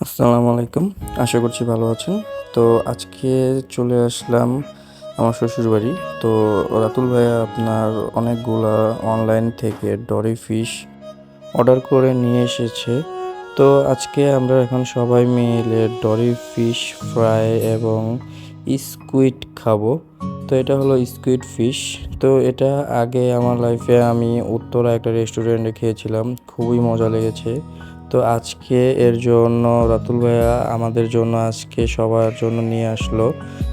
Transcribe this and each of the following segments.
আসসালামু আলাইকুম। আশা করছি ভালো আছেন। তো আজকে চলে আসলাম আমার শ্বশুর বাড়ি। তো রাতুল ভাইয়া আপনার অনেকগুলা অনলাইন থেকে ডরি ফিশ অর্ডার করে নিয়ে এসেছে। তো আজকে আমরা এখন সবাই মিলে ডরি ফিশ ফ্রাই এবং স্কুইড খাব। তো এটা হলো স্কুইড ফিশ তো এটা আগে আমার লাইফে আমি উত্তরা একটা রেস্টুরেন্টে খেয়েছিলাম। খুবই মজা লেগেছে। তো আজকে এর জন্য রাতুল ভাইয়া আমাদের জন্য আজকে সবার জন্য নিয়ে আসলো।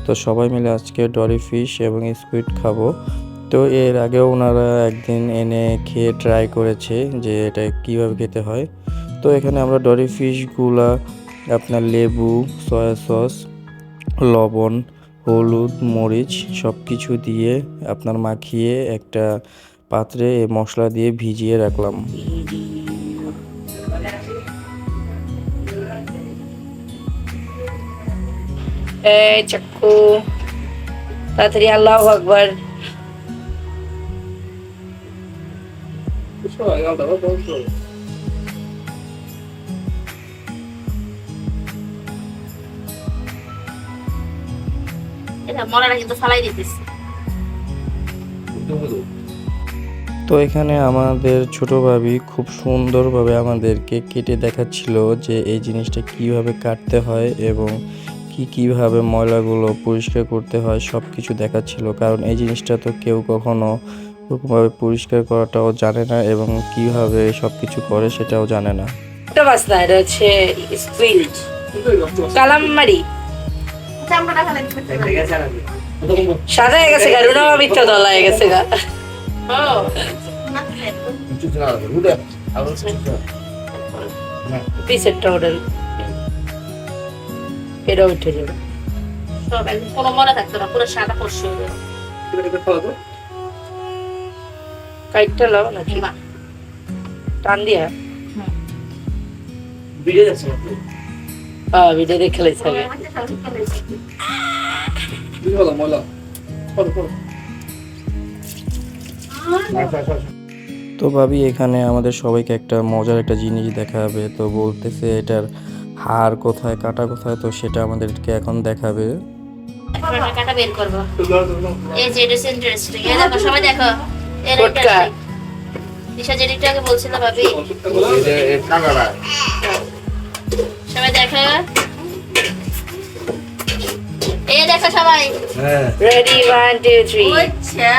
তো সবাই মিলে আজকে ডরি ফিশ এবং স্কুইড খাব। তো এর আগেও ওনারা একদিন এনে খেয়ে ট্রাই করেছে যে এটা কীভাবে খেতে হয়। তো এখানে আমরা ডরি ফিশগুলা, আপনার লেবু, সয়া সস, লবণ, হলুদ, মরিচ সব কিছু দিয়ে আপনার মাখিয়ে একটা পাত্রে মশলা দিয়ে ভিজিয়ে রাখলাম। এই চাক্কু তাড়াতাড়ি আল্লাহ আকবার। মরাটা কিন্তু ফালাই দিতেছে। তো এখানে আমাদের ছোট ভাবি খুব সুন্দরভাবে আমাদেরকে কেটে দেখাচ্ছিল যে এই জিনিসটা কীভাবে কাটতে হয় এবং কি কীভাবে ময়লাগুলো পরিষ্কার করতে হয় সব কিছু দেখাচ্ছিল কারণ এই জিনিসটা তো কেউ কখনো ওরকমভাবে পরিষ্কার করাটাও জানে না এবং কীভাবে সব কিছু করে সেটাও জানে না। একটা বাস না এটা হচ্ছে চামড়াটা ফালাই দিতেছে সাদা হয়ে গেছে গা মিথ্যা দলা হয়ে গেছে গা। এটা উঠে যাবে। সব একদম কোনো মনে থাকতো না পুরো সাদা পরশু হয়ে গেল। কাইটটা লাও নাকি টান দিয়া। হ্যাঁ ভিডিও দেখে লাইছে আগে তো ভাবি এখানে আমাদের সবাইকে একটা মজার একটা জিনিস দেখাবে। তো বলতেছে এটার হাড় কোথায় কাটা কোথায় তো সেটা আমাদেরকে এখন দেখাবে। কাটা বের করব। এই যে এটা ইন্টারেস্টিং এই দেখো সবাই দেখো। এর পটকা। দিশা যেটা আগে বলছিল ভাবি। সবাই দেখো। এই দেখো সবাই। রেডি ওয়ান টু থ্রি আচ্ছা।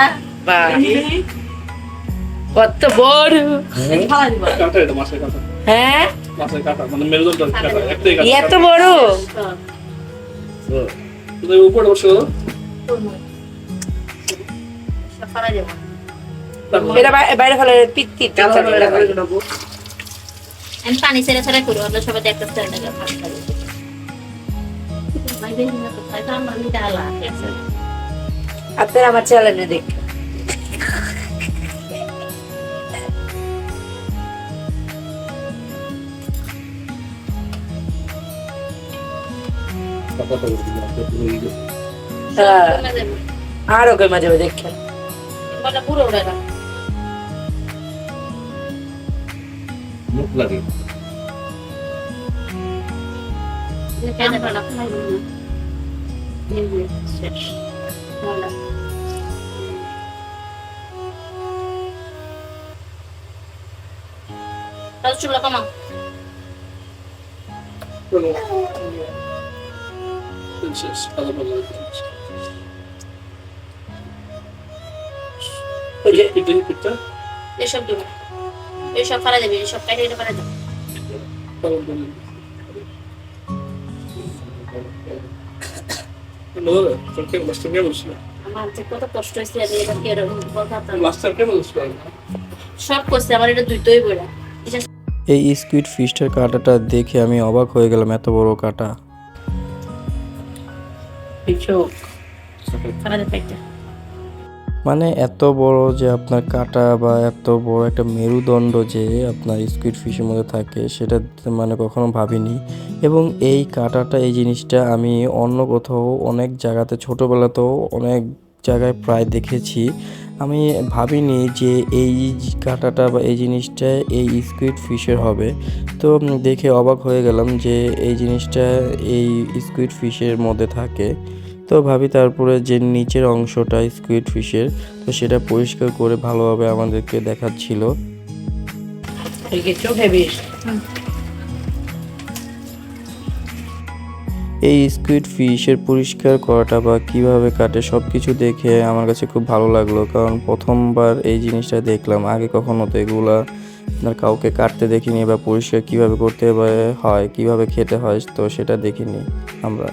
কত বড়। হ্যাঁ? মানে মেরুদণ্ড একটাই কাটা। এত বড়? তুমি উপরে বসে। গেলো সব ফালা যাব এটা বাইরে ফেলে পিত্তি আমি পানি ছেড়ে ছেড়ে করব আমরা সবাই দেখতে আপনার আমার চ্যানেলে দেখ। হ্যাঁ, কমে যাবে আরও কমা যাবে দেখেন বলে পুরো উড়ে না। মুখ লাগে। শেষ কালো কালো ওই যে পিঠে পিঠটা এসব দেবো এসব কাটে এটা বলছিল সব করছে আমার এটা দুইটাই বইরা এই স্কুইড ফিশটার কাঁটাটা দেখে আমি অবাক হয়ে গেলাম এত বড় কাঁটা। কিছু ফেলা একটা। মানে এত বড় যে আপনার কাটা বা এত বড় একটা মেরুদণ্ড যে আপনার স্কুইড ফিশের মধ্যে থাকে সেটা মানে কখনো ভাবিনি। এবং এই কাটাটা এই জিনিসটা আমি অন্য কোথাও অনেক জায়গাতে ছোটোবেলাতেও অনেক জায়গায় প্রায় দেখেছি। আমি ভাবিনি যে এই কাঁটাটা বা এই জিনিসটা এই স্কুইড ফিশের হবে। তো দেখে অবাক হয়ে গেলাম যে এই জিনিসটা এই স্কুইড ফিশের মধ্যে থাকে। তো ভাবি তারপরে যে নিচের অংশটা স্কুইড ফিশের তো সেটা পরিষ্কার করে ভালোভাবে আমাদেরকে দেখাচ্ছিল। এই স্কুইড ফিশের পরিষ্কার করাটা বা কীভাবে কাটে সব কিছু দেখে আমার কাছে খুব ভালো লাগল। কারণ প্রথমবার এই জিনিসটা দেখলাম। আগে কখনো তো এগুলা আপনার কাউকে কাটতে দেখিনি বা পরিষ্কার কীভাবে করতে হয়, কীভাবে খেতে হয়, তো সেটা দেখিনি আমরা।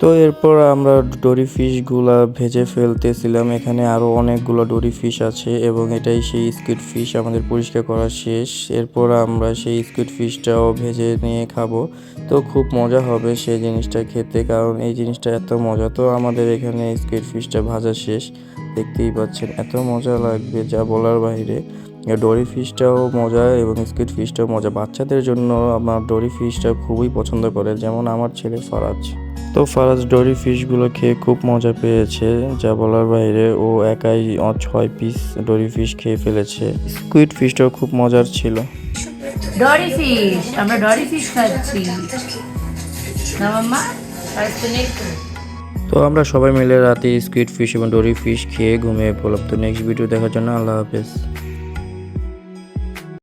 তো এরপর আমরা ডরি ফিশগুলা ভেজে ফেলতেছিলাম। এখানে আরও অনেকগুলো ডরি ফিশ আছে এবং এটাই সেই স্কুইড ফিশ আমাদের পরিষ্কার করা শেষ। এরপর আমরা সেই স্কুইড ফিশটাও ভেজে নিয়ে খাব। তো খুব মজা হবে সেই জিনিসটা খেতে, কারণ এই জিনিসটা এত মজা। তো আমাদের এখানে স্কুইড ফিশটা ভাজা শেষ। দেখতেই পাচ্ছেন, এত মজা লাগবে যা বলার বাইরে। ডরি ফিশটাও মজা এবং স্কুইড ফিশটাও মজা। বাচ্চাদের জন্য আমার ডরি ফিশটা খুবই পছন্দ করে, যেমন আমার ছেলে ফারাজ। তো ফারাজ ডরি ফিশগুলো খেয়ে খুব মজা পেয়েছে যা বলার বাইরে ও একাই ছয় পিস ডরি ফিশ খেয়ে ফেলেছে। স্কুইড ফিশটাও খুব মজার ছিল। ডরি ফিশ আমরা ডরি ফিশ খাচ্ছি। না মাম্মা? তো আমরা সবাই মিলে রাতে স্কুইড ফিশ এবং ডরি ফিশ খেয়ে ঘুমিয়ে পড়লাম। তো নেক্সট ভিডিও দেখার জন্য আল্লাহ হাফেজ।